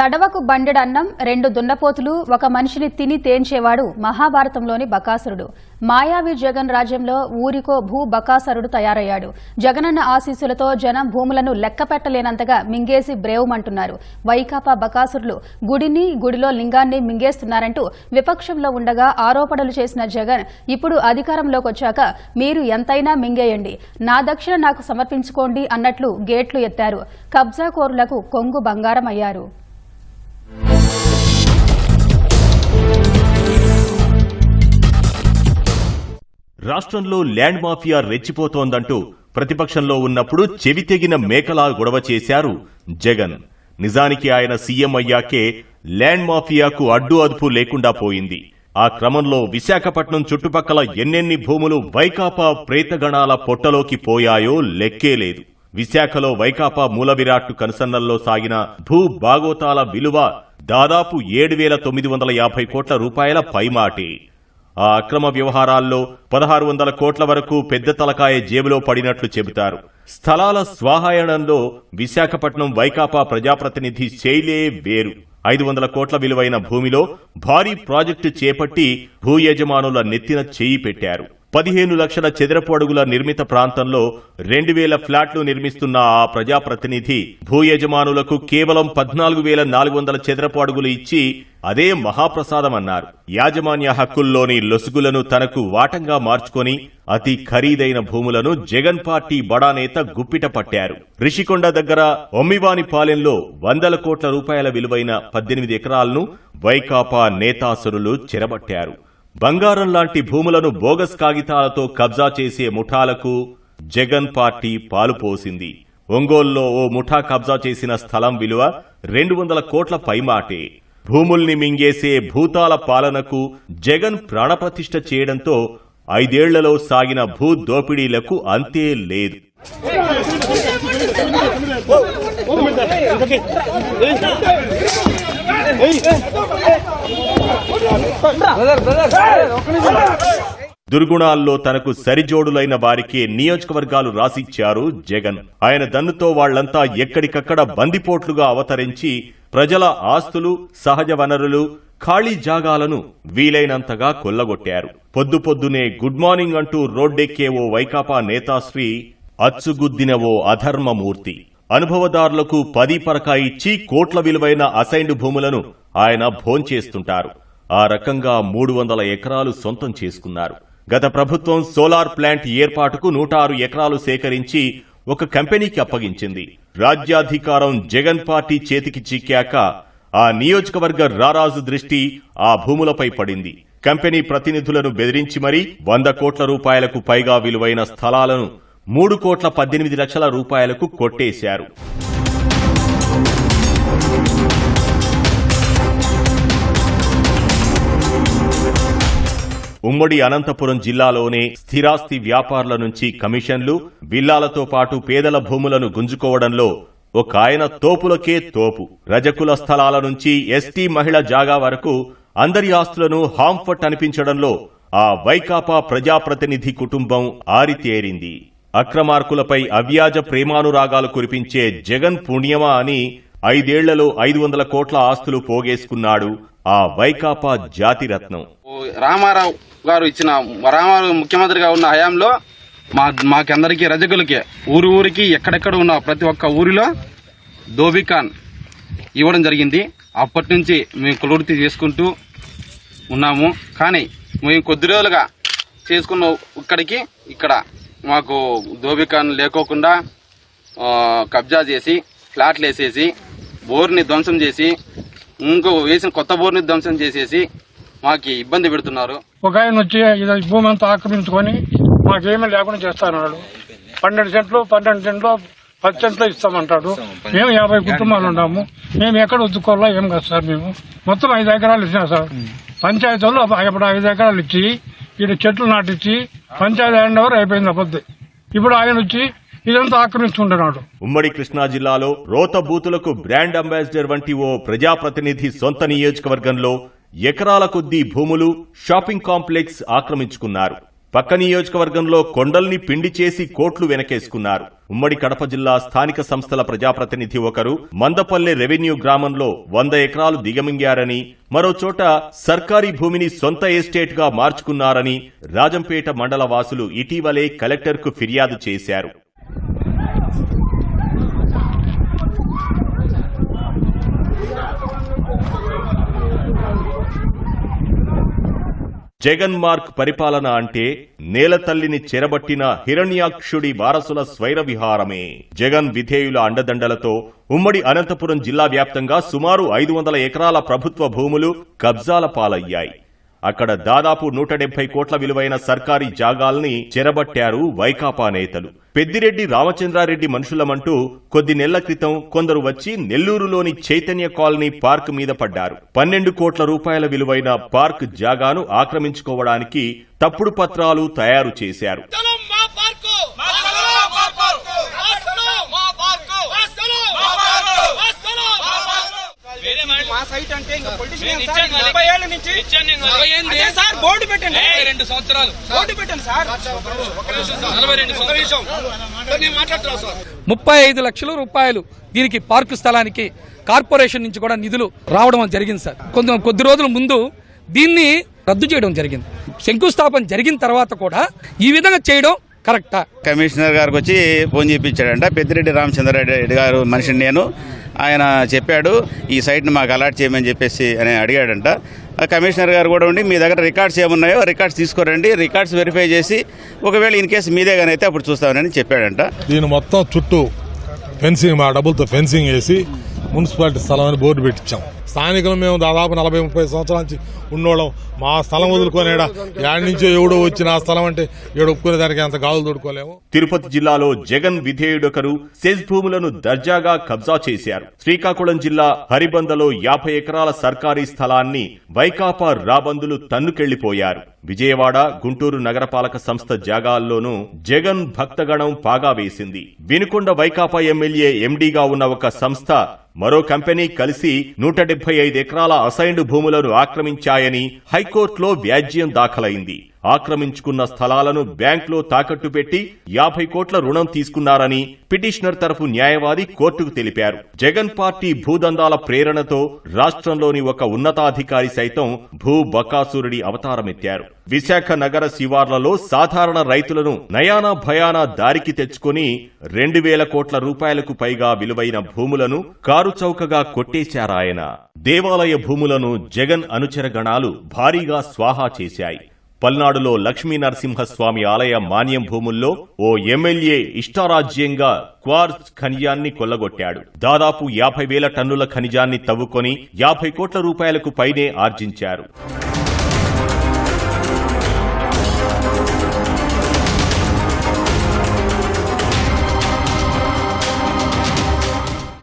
తడవకు బండెడన్నం రెండు దున్నపోతులు ఒక మనిషిని తిని తేంచేవాడు మహాభారతంలోని బకాసురుడు. మాయావి జగన్ రాజ్యంలో ఊరికో భూ బకాసురుడు తయారయ్యాడు. జగనన్న ఆశీస్సులతో జనం భూములను లెక్కపెట్టలేనంతగా మింగేసి బ్రేవుమంటున్నారు. వైకాపా బకాసురులు గుడిని గుడిలో లింగాన్ని మింగేస్తున్నారంటూ విపక్షంలో ఉండగా ఆరోపణలు చేసిన జగన్ ఇప్పుడు అధికారంలోకి వచ్చాక మీరు ఎంతైనా మింగేయండి. నా దక్షిణ నాకు సమర్పించుకోండి అన్నట్లు గేట్లు ఎత్తారు. కబ్జాకోరులకు కొంగు బంగారం అయ్యారు రాష్ట్రంలో ల్యాండ్ మాఫియా రెచ్చిపోతోందంటూ ప్రతిపక్షంలో ఉన్నప్పుడు చెవితెగిన మేకలా గొడవ చేశారు జగన్. నిజానికి ఆయన సీఎం అయ్యాకే ల్యాండ్ మాఫియాకు అడ్డు అదుపు లేకుండా పోయింది. ఆ క్రమంలో విశాఖపట్నం చుట్టుపక్కల ఎన్నెన్ని భూములు వైకాపా ప్రేతగణాల పొట్టలోకి పోయాయో లెక్కే లేదు. విశాఖలో వైకాపా మూలవిరాట్టు కనుసన్నల్లో సాగిన భూ భాగోతాల విలువ దాదాపు ఏడు వేల తొమ్మిది వందల యాభై కోట్ల రూపాయల పైమాటే. ఆ అక్రమ వ్యవహారాల్లో పదహారు వందల కోట్ల వరకు పెద్ద తలకాయ జేబులో పడినట్లు చెబుతారు. స్థలాల స్వాహాయణంలో విశాఖపట్నం వైకాపా ప్రజాప్రతినిధి శైలే వేరు. ఐదు వందల కోట్ల విలువైన భూమిలో భారీ ప్రాజెక్టు చేపట్టి భూ యజమానుల నెత్తిన చేయి పెట్టారు. పదిహేను లక్షల చదరపు అడుగుల నిర్మిత ప్రాంతంలో రెండు వేల ఫ్లాట్లు నిర్మిస్తున్న ఆ ప్రజాప్రతినిధి భూ యజమానులకు కేవలం పద్నాలుగు వేల నాలుగు వందల చదరపు అడుగులు ఇచ్చి అదే మహాప్రసాదమన్నారు. యాజమాన్య హక్కుల్లోని లొసుగులను తనకు వాటంగా మార్చుకొని అతి ఖరీదైన భూములను జగన్ పార్టీ బడా నేత గుప్పిట పట్టారు. రిషికొండ దగ్గర ఒమ్మివాని పాలెంలో వందల కోట్ల రూపాయల విలువైన పద్దెనిమిది ఎకరాలను వైకాపా నేతాసురులు చెరబట్టారు. బంగారం లాంటి భూములను బోగస్ కాగితాలతో కబ్జా చేసే ముఠాలకు జగన్ పార్టీ పాలుపోసింది ఒంగోల్లో ఓ ముఠా కబ్జా చేసిన స్థలం విలువ రెండు వందల కోట్ల పైమాటే భూముల్ని మింగేసే భూతాల పాలనకు జగన్ ప్రాణప్రతిష్ఠ చేయడంతో ఐదేళ్ళలో సాగిన భూ దోపిడీలకు అంతే లేదు దుర్గుణాల్లో తనకు సరిజోడులైన వారికే నియోజకవర్గాలు రాసిచ్చారు జగన్. ఆయన దన్నుతో వాళ్ళంతా ఎక్కడికక్కడ బందిపోట్లుగా అవతరించి ప్రజల ఆస్తులు సహజ వనరులు ఖాళీ జాగాలను వీలైనంతగా కొల్లగొట్టారు. పొద్దు పొద్దునే గుడ్ మార్నింగ్ అంటూ రోడ్డెక్కే ఓ వైకాపా నేతాశ్రీ అచ్చుగుద్దిన ఓ అధర్మమూర్తి. అనుభవదారులకు పది పరకా ఇచ్చి కోట్ల విలువైన అసైన్డ్ భూములను ఆయన భోంచేస్తుంటారు. ఆ రకంగా మూడు వందల ఎకరాలు సొంతం చేసుకున్నారు. గత ప్రభుత్వం సోలార్ ప్లాంట్ ఏర్పాటుకు నూట ఆరు ఎకరాలు సేకరించి ఒక కంపెనీకి అప్పగించింది. రాజ్యాధికారం జగన్ పార్టీ చేతికి చిక్కాక ఆ నియోజకవర్గ రారాజు దృష్టి ఆ భూములపై పడింది. కంపెనీ ప్రతినిధులను బెదిరించి మరీ వంద కోట్ల రూపాయలకు పైగా విలువైన స్థలాలను మూడు కోట్ల పద్దెనిమిది లక్షల రూపాయలకు కొట్టేశారు. ఉమ్మడి అనంతపురం జిల్లాలోనే స్థిరాస్తి వ్యాపారుల నుంచి కమిషన్లు విల్లాలతో పాటు పేదల భూములను గుంజుకోవడంలో ఒక ఆయన తోపులకే తోపు. రజకుల స్థలాల నుంచి ఎస్టీ మహిళ జాగా వరకు అందరి ఆస్తులను హాంఫట్ అనిపించడంలో ఆ వైకాపా ప్రజాప్రతినిధి కుటుంబం ఆరితేరింది. అక్రమార్కులపై అవ్యాజ ప్రేమానురాగాలు కురిపించే జగన్ పుణ్యమా అని ఐదేళ్ళలో ఐదు వందల కోట్ల ఆస్తులు పోగేసుకున్నాడు ఆ వైకాపా జాతిరత్నం. రామారావు గారు ఇచ్చిన రామారావు ముఖ్యమంత్రిగా ఉన్న హయాంలో మా మాకందరికి రజకులకి ఊరు ఊరికి ఎక్కడెక్కడ ఉన్న ప్రతి ఒక్క ఊరిలో దోబికాన్ ఇవ్వడం జరిగింది. అప్పటి నుంచి మేము కులుర్తి చేసుకుంటూ ఉన్నాము. కానీ మేము కొద్ది రోజులుగా చేసుకున్న ఇక్కడికి ఇక్కడ మాకు దోబికాన్ లేకోకుండా ఆ, కబ్జా చేసి ఫ్లాట్లు వేసేసి బోర్ని ధ్వంసం చేసి ఇంకో వేసిన కొత్త బోర్ని ధ్వంసం చేసేసి మాకు ఇబ్బంది పెడుతున్నారు. ఒక ఆయన వచ్చి ఇది భూమి అంతా ఆక్రమించుకొని మాకేమీ లేకుండా చేస్తానన్నాడు పన్నెండు సెంట్లు పన్నెండు సెంట్లు పది సెంట్లు ఇస్తామంటాడు. మేము యాభై కుటుంబాలు ఉన్నాము. మేము ఎక్కడ ఉద్దుకోవాలా ఏం కాదు సార్ మేము. మొత్తం ఐదు ఎకరాలు ఇచ్చినా సార్. పంచాయతీ వాళ్ళు ఇప్పుడు ఐదు ఎకరాలు ఇచ్చి ఈయన చెట్లు నాటించి పంచాయతీ హ్యాండ్ ఓవర్ అయిపోయింది అబద్ధి ఇప్పుడు ఆయన వచ్చి ఇదంతా ఆక్రమించుకుంటున్నాడు ఉమ్మడి కృష్ణా జిల్లాలో రోత బూతులకు బ్రాండ్ అంబాసిడర్ వంటి ఓ ప్రజాప్రతినిధి సొంత నియోజకవర్గంలో ఎకరాల కొద్దీ భూములు షాపింగ్ కాంప్లెక్స్ ఆక్రమించుకున్నారు. పక్క నియోజకవర్గంలో కొండల్ని పిండి చేసి కోట్లు వెనకేసుకున్నారు. ఉమ్మడి కడప జిల్లా స్థానిక సంస్థల ప్రజాప్రతినిధి ఒకరు మందపల్లె రెవెన్యూ గ్రామంలో వంద ఎకరాలు దిగమింగారని మరో చోట సర్కారీ భూమిని సొంత ఎస్టేట్గా మార్చుకున్నారని రాజంపేట మండల వాసులు ఇటీవలే కలెక్టర్కు ఫిర్యాదు చేశారు. జగన్ మార్క్ పరిపాలన అంటే నేల తల్లిని చెరబట్టిన హిరణ్యాక్షుడి వారసుల స్వైర విహారమే జగన్ విధేయుల అండదండలతో ఉమ్మడి అనంతపురం జిల్లా వ్యాప్తంగా సుమారు ఐదు వందల ఎకరాల ప్రభుత్వ భూములు కబ్జాల పాలయ్యాయి. అక్కడ దాదాపు నూట డెబ్బై కోట్ల విలువైన సర్కారీ జాగాల్ని చెరబట్టారు వైకాపా నేతలు. పెద్దిరెడ్డి రామచంద్రారెడ్డి మనుషులమంటూ కొద్ది నెలల క్రితం కొందరు వచ్చి నెల్లూరులోని చైతన్య కాలనీ పార్క్ మీద పడ్డారు. పన్నెండు కోట్ల రూపాయల విలువైన పార్క్ జాగాను ఆక్రమించుకోవడానికి తప్పుడు పత్రాలు తయారు చేశారు స్థలం మా పార్కు మా స్థలం మా పార్కు మా స్థలం మా పార్కు మా స్థలం మా పార్కు మా స్థలం మా పార్కు వేరే మాట మా సైట్ అంటే ఇంకా పొలిటిషియన్ నేను సార్ ఇచ్చాను నలభై ఏళ్ళ నుంచి? అదే సార్ బోర్డు పెట్టండి రెండు సంవత్సరాలు. బోర్డు పెట్టండి సార్. ముప్పై ఐదు లక్షల రూపాయలు దీనికి పార్కు స్థలానికి కార్పొరేషన్ నుంచి కూడా నిధులు రావడం జరిగింది సార్. కొంత కొద్ది రోజుల ముందు దీన్ని రద్దు చేయడం జరిగింది. శంకుస్థాపన జరిగిన తర్వాత కూడా ఈ విధంగా చేయడం కరెక్టా? కమిషనర్ గారికి వచ్చి ఫోన్ చేయించాడంట పెద్దిరెడ్డి రామచంద్రారెడ్డి గారు మనిషిని నేను. ఆయన చెప్పాడు ఈ సైట్ని మాకు అలాట్ చేయమని చెప్పేసి అని అడిగాడంట. ఆ కమిషనర్ గారు కూడా ఉండి మీ దగ్గర రికార్డ్స్ ఏమున్నాయో రికార్డ్స్ తీసుకురండి రికార్డ్స్ వెరిఫై చేసి ఒకవేళ ఇన్ కేసు మీదే కానీ అయితే అప్పుడు చూస్తామని చెప్పాడంట. దీని మొత్తం చుట్టూ ఫెన్సింగ్ మా డబ్బులతో ఫెన్సింగ్ వేసి మున్సిపాలిటీ స్థలం అని బోర్డు పెట్టించాం. స్థానికులు మేము దాదాపు నలభై ముప్పై సంవత్సరాల నుంచి ఉన్నోళ్ళం. మా స్థలం వదులుకొనేడా? యాడ్ నుంచో ఎవడో వచ్చిన ఆ స్థలం అంటే ఏడు దానికి అంత గాలు తోడుకోలేము తిరుపతి జిల్లాలో జగన్ విధేయుడొకరు సెజ్ భూములను దర్జాగా కబ్జా చేశారు. శ్రీకాకుళం జిల్లా హరిబందలో యాభై ఎకరాల సర్కారీ స్థలాన్ని వైకాపా రాబందులు తన్నుకెళ్ళిపోయారు విజయవాడ గుంటూరు నగరపాలక సంస్థ జాగాల్లోనూ జగన్ భక్తగణం పాగా వేసింది. వినుకొండ వైకాపా ఎమ్మెల్యే ఎండీగా ఉన్న ఒక సంస్థ మరో కంపెనీ కలిసి నూట డెబ్బై ఐదు ఎకరాల అసైన్డ్ భూములను ఆక్రమించాయని హైకోర్టులో వ్యాజ్యం దాఖలైంది. ఆక్రమించుకున్న స్థలాలను బ్యాంకులో తాకట్టు పెట్టి యాభై కోట్ల రుణం తీసుకున్నారని పిటిషనర్ తరఫు న్యాయవాది కోర్టుకు తెలిపారు. జగన్ పార్టీ భూదందాల ప్రేరణతో రాష్ట్రంలోని ఒక ఉన్నతాధికారి సైతం భూ బకాసురుడి అవతారమెత్తారు. విశాఖ నగర శివార్లలో సాధారణ రైతులను నయానా భయానా దారికి తెచ్చుకుని రెండు వేల కోట్ల రూపాయలకు పైగా విలువైన భూములను కారుచౌకగా కొట్టేశారాయన. దేవాలయ భూములను జగన్ అనుచర గణాలు భారీగా స్వాహా చేశాయి. పల్నాడులో లక్ష్మీ నరసింహస్వామి ఆలయ మాన్యం భూముల్లో ఓ ఎమ్మెల్యే ఇష్టారాజ్యంగా క్వార్జ్ ఖనిజాన్ని కొల్లగొట్టాడు. దాదాపు యాభై వేల టన్నుల ఖనిజాన్ని తవ్వుకొని యాభై కోట్ల రూపాయలకు పైనే ఆర్జించారు.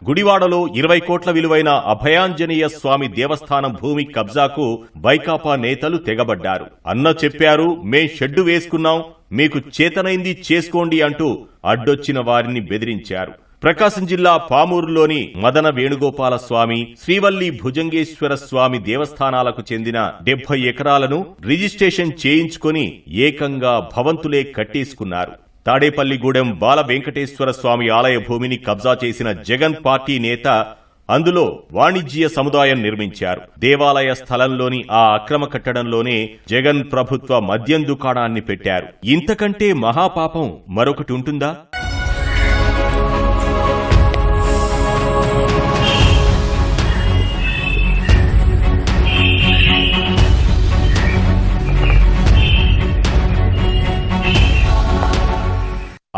గుడివాడలో ఇరవై కోట్ల విలువైన అభయాంజనేయ స్వామి దేవస్థానం భూమి కబ్జాకు వైకాపా నేతలు తెగబడ్డారు. అన్న చెప్పారు మే షెడ్డు వేసుకున్నాం మీకు చేతనైంది చేసుకోండి అంటూ అడ్డొచ్చిన వారిని బెదిరించారు. ప్రకాశం జిల్లా పామూరులోని మదన వేణుగోపాల స్వామి శ్రీవల్లి భుజంగేశ్వర స్వామి దేవస్థానాలకు చెందిన డెబ్బై ఎకరాలను రిజిస్ట్రేషన్ చేయించుకొని ఏకంగా భవంతులే కట్టేసుకున్నారు. తాడేపల్లిగూడెం బాల వెంకటేశ్వర స్వామి ఆలయ భూమిని కబ్జా చేసిన జగన్ పార్టీ నేత అందులో వాణిజ్య సముదాయం నిర్మించారు. దేవాలయ స్థలంలోని ఆ అక్రమ కట్టడంలోనే జగన్ ప్రభుత్వ మద్యం దుకాణాన్ని పెట్టారు. ఇంతకంటే మహాపాపం మరొకటి ఉంటుందా?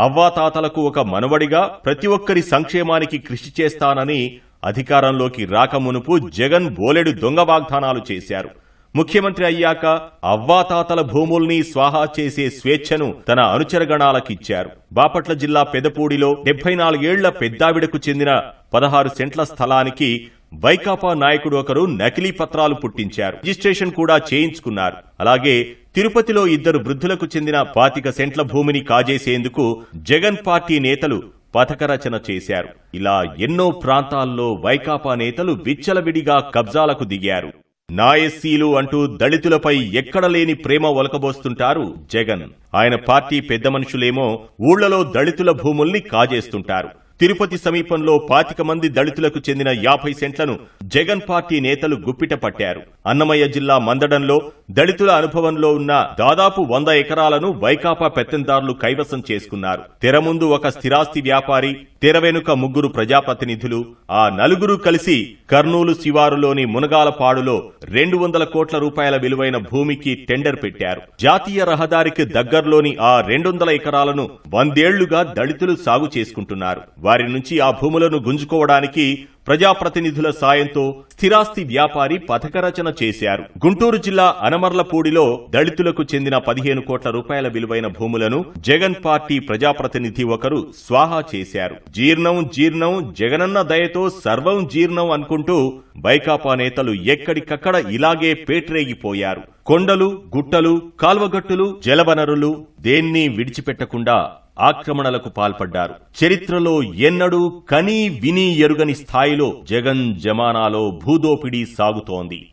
అవ్వాతాతలకు ఒక మనవడిగా ప్రతి ఒక్కరి సంక్షేమానికి కృషి చేస్తానని అధికారంలోకి రాకమునుపు జగన్ బోలెడు దొంగ వాగ్దానాలు చేశారు. ముఖ్యమంత్రి అయ్యాక అవ్వాతాతల భూముల్ని స్వాహా చేసే స్వేచ్ఛను తన అనుచరగణాలకిచ్చారు. బాపట్ల జిల్లా పెదపూడిలో డెబ్బై నాలుగేళ్ళ పెద్దావిడకు చెందిన పదహారు సెంట్ల స్థలానికి వైకాపా నాయకుడు ఒకరు నకిలీ పత్రాలు పుట్టించారు. రిజిస్ట్రేషన్ కూడా చేయించుకున్నారు. అలాగే తిరుపతిలో ఇద్దరు వృద్ధులకు చెందిన పాతిక సెంట్ల భూమిని కాజేసేందుకు జగన్ పార్టీ నేతలు పథకరచన చేశారు. ఇలా ఎన్నో ప్రాంతాల్లో వైకాపా నేతలు విచ్చలవిడిగా కబ్జాలకు దిగారు. నాయస్సీలు అంటూ దళితులపై ఎక్కడ లేని ప్రేమ ఒలకబోస్తుంటారు జగన్. ఆయన పార్టీ పెద్ద మనుషులేమో ఊళ్ళలో దళితుల భూముల్ని కాజేస్తుంటారు. తిరుపతి సమీపంలో పాతిక మంది దళితులకు చెందిన యాభై సెంట్లను జగన్ పార్టీ నేతలు గుప్పిట పట్టారు. అన్నమయ్య జిల్లా మందడంలో దళితుల అనుభవంలో ఉన్న దాదాపు వంద ఎకరాలను వైకాపా పెత్తందారులు కైవసం చేసుకున్నారు. తెర ముందు ఒక స్థిరాస్తి వ్యాపారి తెర వెనుక ముగ్గురు ప్రజాప్రతినిధులు ఆ నలుగురు కలిసి కర్నూలు శివారులోని మునగాలపాడులో రెండు వందల కోట్ల రూపాయల విలువైన భూమికి టెండర్ పెట్టారు. జాతీయ రహదారికి దగ్గర్లోని ఆ రెండు వందల ఎకరాలను వందేళ్ళుగా దళితులు సాగు చేసుకుంటున్నారు. వారి నుంచి ఆ భూములను గుంజుకోవడానికి ప్రజాప్రతినిధుల సాయంతో స్థిరాస్తి వ్యాపారి పథకరచన చేశారు. గుంటూరు జిల్లా అనమర్లపూడిలో దళితులకు చెందిన పదిహేను కోట్ల రూపాయల విలువైన భూములను జగన్ పార్టీ ప్రజాప్రతినిధి ఒకరు స్వాహా చేశారు. జీర్ణం జీర్ణం జగనన్న దయతో సర్వం జీర్ణం అనుకుంటూ వైకాపా నేతలు ఎక్కడికక్కడ ఇలాగే పేట్రేగిపోయారు. కొండలు గుట్టలు కాల్వగట్టులు జలవనరులు దేన్ని విడిచిపెట్టకుండా ఆక్రమణలకు పాల్పడ్డారు. చరిత్రలో ఎన్నడూ కనీ విని ఎరుగని స్థాయిలో జగన్ జమానాలో భూదోపిడీ సాగుతోంది.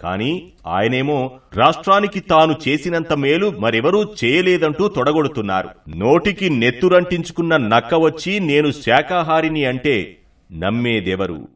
కానీ ఆయనేమో రాష్ట్రానికి తాను చేసినంత మేలు మరెవరూ చేయలేదంటూ తొడగొడుతున్నారు. నోటికి నెత్తురంటించుకున్న నక్క వచ్చి నేను శాకాహారిని అంటే నమ్మేదెవరు?